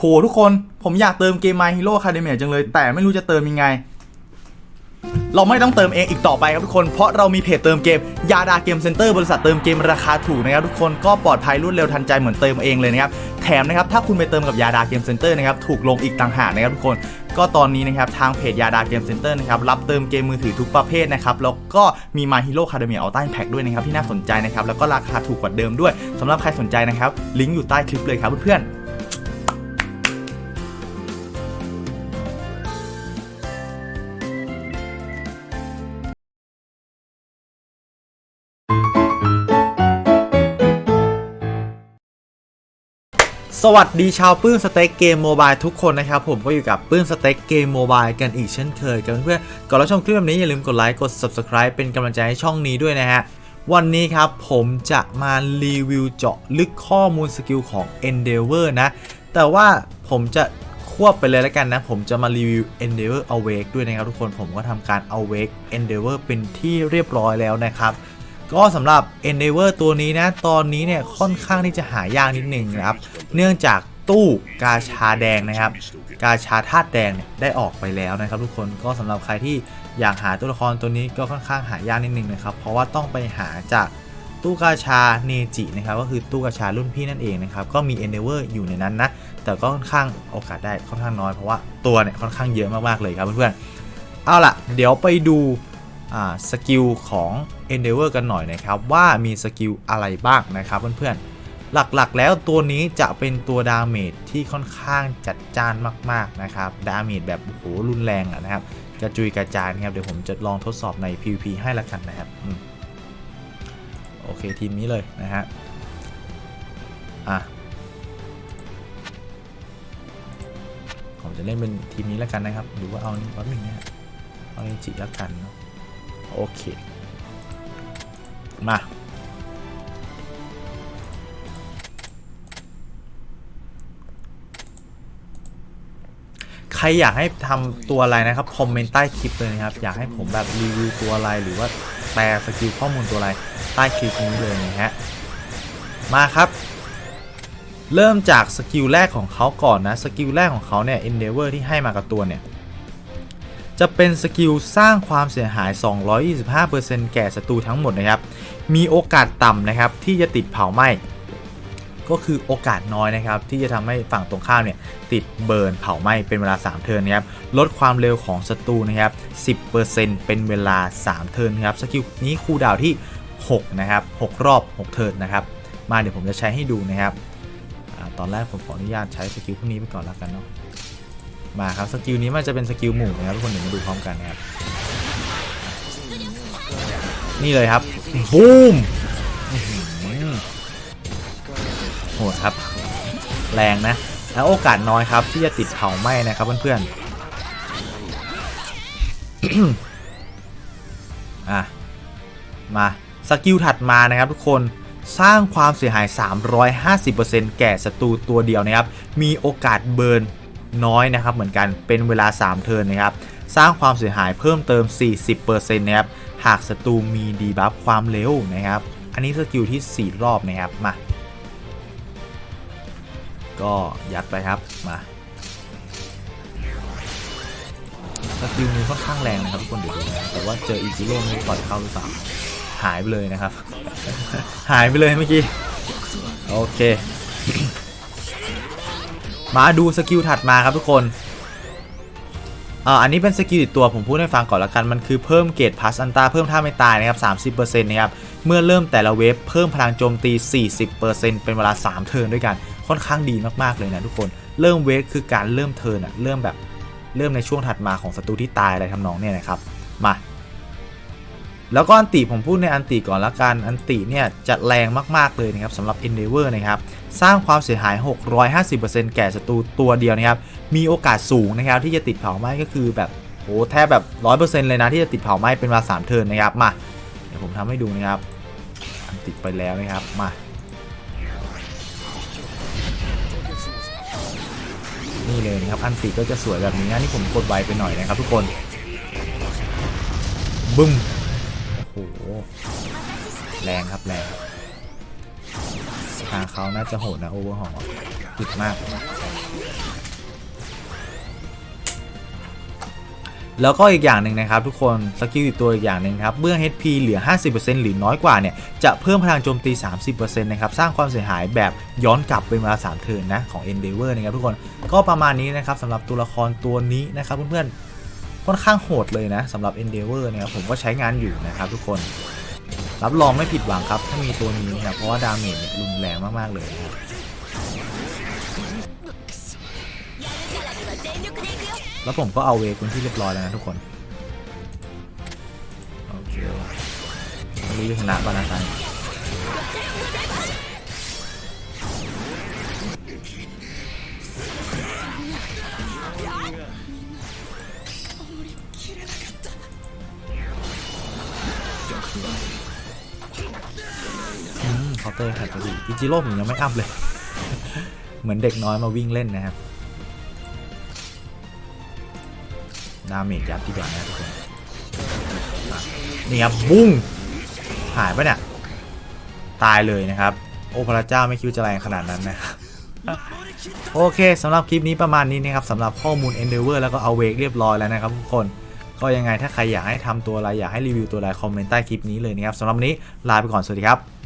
โหทุกคนผมอยากเติมเกม My Hero Academia จังเลย แต่ไม่รู้จะเติมยังไง เราไม่ต้องเติมเองอีกต่อไปครับทุกคน เพราะเรามีเพจเติมเกม ยาดาเกมเซ็นเตอร์บริษัทเติมเกมราคาถูกนะครับทุกคนก็ปลอดภัยรวดเร็วทันใจเหมือนเติมเองเลยนะครับแถมนะครับถ้าคุณไปเติมกับยาดาเกมเซ็นเตอร์นะครับถูกลงอีกต่างหากนะครับทุกคนก็ตอนนี้นะครับทางเพจยาดาเกมเซ็นเตอร์นะครับรับเติมเกมมือถือทุกประเภทนะครับแล้วก็มี My Hero Academia Ultra Impact ด้วยนะครับที่น่าสนใจนะครับแล้วก็ราคาถูกกว่าเดิมด้วยสำหรับใครสนใจนะครับลิงก์อยู่ใต้คลิปเลยครับเพื่อนๆ สวัสดีชาวปื้มสเต็กเกมโมบายทุกคนนะครับผมก็อยู่กับปื้มสเต็กเกมโมบายกันอีกเช่นเคยกันเพื่อนๆก่อนรับชมคลิปแบบนี้อย่าลืมกดไลค์กด Subscribe เป็นกำลังใจให้ช่องนี้ด้วยนะฮะ วันนี้ครับผมจะมารีวิวเจาะลึกข้อมูลสกิลของ Endeavor นะ แต่ว่าผมจะควบไปเลยแล้วกันนะ ผมจะมารีวิว Endeavor Awake ด้วยนะครับทุกคนผมก็ทำการ Awake Endeavor เป็นที่เรียบร้อยแล้วนะครับ ก็สำหรับ Endeavor ตัวนี้นะ ตอนนี้เนี่ยค่อนข้างที่จะหายากนิดหนึ่งนะครับ เนื่องจากตู้กาชาแดงนะครับ กาชาธาตุแดงเนี่ยได้ออกไปแล้วนะครับ ทุกคนก็สำหรับใครที่อยากหาตัวละครตัวนี้ก็ค่อนข้างหายากนิดนึงนะครับ เพราะว่าต้องไปหาจากตู้กาชาเนจินะครับก็คือตู้กาชารุ่นพี่นั่นเองนะครับก็มี Endeavor อยู่ในนั้นนะ แต่ก็ค่อนข้างโอกาสได้ค่อนข้างน้อยเพราะว่าตัวเนี่ยค่อนข้างเยอะมากๆเลยครับเพื่อนๆเอาล่ะ เดี๋ยวไปดู สกิลของ Endeavor กันหน่อยนะครับ ว่ามีสกิลอะไรบ้างนะครับเพื่อนๆ หลักๆแล้วตัวนี้จะเป็นตัวดาเมจที่ค่อนข้างจัดจ้านมากๆนะครับ ดาเมจแบบโอ้โหรุนแรงะนะครับ กระจุยกระจายนะครับ เดี๋ยวผมจะลองทดสอบใน PVP ให้ละกันนะครับโอเคทีมนี้เลยนะฮะอะผมจะเล่นเป็นทีมนี้แล้วกันนะครับ หรือว่าเอานี่แป๊บนึงนะฮะเอานี่จิแล้วกันเนอะ โอเค มา ใครอยากให้ทำตัวอะไรนะครับ คอมเมนต์ใต้คลิปเลยนะครับ อยากให้ผมแบบรีวิวตัวอะไรหรือว่าแปลสกิลข้อมูลตัวอะไรใต้คลิปนี้เลยนะฮะ มาครับ เริ่มจากสกิลแรกของเขาก่อนนะ สกิลแรกของเขาเนี่ย Endeavor ที่ให้มากับตัวเนี่ย จะเป็นสกิลสร้างความเสียหาย 225%แก่ศัตรูทั้งหมดนะครับ มีโอกาสต่ำนะครับที่จะติดเผาไหม้ก็คือโอกาสน้อยนะครับที่จะทำให้ฝั่งตรงข้ามเนี่ยติดเบิร์นเผาไหม้เป็นเวลา 3 เทิร์นนะครับลดความเร็วของศัตรูนะครับ10%เป็นเวลา 3 เทิร์นนะครับสกิลนี้คูดาวที่ 6 นะครับ 6 รอบ 6 เทิร์นนะครับ มาเดี๋ยวผมจะใช้ให้ดูนะครับอตอนแรกผมขออนุญาตใช้สกิลพวกนี้ไปก่อนแล้วกันเนาะ มาครับสกิลนี้มันจะเป็นสกิลหมู่นะครับทุกคนเดี๋ยวมาดูพร้อมกันนะครับนี่เลยครับบูมโหดครับ แรงนะ แล้วโอกาสน้อยครับ ที่จะติดเผาไหม้นะครับเพื่อนๆอะมาสกิลถัดมานะครับทุกคนสร้างความเสียหาย 350%แก่ศัตรูตัวเดียวนะครับ มีโอกาสเบิร์น น้อยนะครับเหมือนกันเป็นเวลา 3 เทิร์นนะครับสร้างความเสียหายเพิ่มเติม 40%นะครับหากศัตรูมีดีบัฟความเร็วนะครับอันนี้สกิลที่ 4 รอบนะครับมาก็ยัดไปครับมาสกิลนี้ค่อนข้างแรงนะครับทุกคนเดี๋ยวดูนะแต่ว่าเจออีจิโร่ไม่รู้ปล่อยเข้าหรือเปล่าหายไปเลยนะครับ หายไปเลยเมื่อกี้ โอเค มาดูสกิลถัดมาครับทุกคนอ่าอันนี้เป็นสกิลติดตัวผมพูดให้ฟังก่อนละกัน มันคือเพิ่มเกรดพัสอันตาเพิ่มท่าไม่ตายนะครับ30%นะครับ เมื่อเริ่มแต่ละเวฟเพิ่มพลังโจมตี 40%เป็นเวลา 3 เทิร์นด้วยกัน ค่อนข้างดีมากๆเลยนะทุกคน เริ่มเวฟคือการเริ่มเทิร์นอะเริ่มแบบเริ่มในช่วงถัดมาของศัตรูที่ตายอะไรทำนองเนี่ยนะครับ มา แล้วก็อันติผมพูดในอันติก่อนละกันอันติเนี่ยจะแรงมากๆเลยนะครับสำหรับ Endeavor นะครับสร้างความเสียหาย 650%แก่ศัตรูตัวเดียวนะครับมีโอกาสสูงนะครับที่จะติดเผาไหม้ก็คือแบบโหแทบแบบ 100%เลยนะที่จะติดเผาไหม้เป็นเวลา3เทิร์นนะครับมาเดี๋ยวผมทำให้ดูนะครับอันติไปแล้วนะครับมานี่เลยนะครับอันติก็จะสวยแบบนี้นะนี่ผมกดไวไปหน่อยนะครับทุกคนบึ้ม รงครับแรงทางเขาน่าจะโหดนะโอเวอร์หอจุดมาก แล้วก็อีกอย่างหนึ่งนะครับทุกคนสกิลอีกตัวอีกอย่างหนึ่งครับเมื่อ HP เหลือ 50%หรือน้อยกว่าเนี่ย จะเพิ่มพลังโจมตี 30%นะครับสร้างความเสียหายแบบย้อนกลับเป็นเวลา3เทิร์นนะของ Endeavor นะครับทุกคนก็ประมาณนี้นะครับสำหรับตัวละครตัวนี้นะครับเพื่อนๆค่อนข้างโหดเลยนะสำหรับ Endeavor นะครับผมก็ใช้งานอยู่นะครับทุกคน รับรองไม่ผิดหวังครับถ้ามีตัวนี้นะครับเพราะว่าดาเมจเนี่ยรุนแรงมากๆเลยครับแล้วผมก็เอาเวคุณที่เรียบร้อยแล้วนะทุกคนโอเคม่รู้ชนะป่ะนะท่านานเตอร์แฮตก็ดีอิจิโร่ผมยังไม่อัพเลย เหมือนเด็กน้อยมาวิ่งเล่นนะครับ ดาเมจยับที่แบบนี้ทุกคนนี่ครับบุ้งหายไปะเนี่ย ตายเลยนะครับ โอ้พระเจ้าไม่คิดว่าจะแรงขนาดนั้นนะครับโอเคสำหรับคลิปนี้ประมาณนี้นะครับสำหรับข้อมูล Endeavor แล้วก็เอาเวกเรียบร้อยแล้วนะครับทุกคน ก็ยังไงถ้าใครอยากให้ทำตัวอะไร อยากให้รีวิวตัวอะไร คอมเมนต์ใต้คลิปนี้เลยนะครับสำหรับวันนี้ลาไปก่อน สวัสดีครับ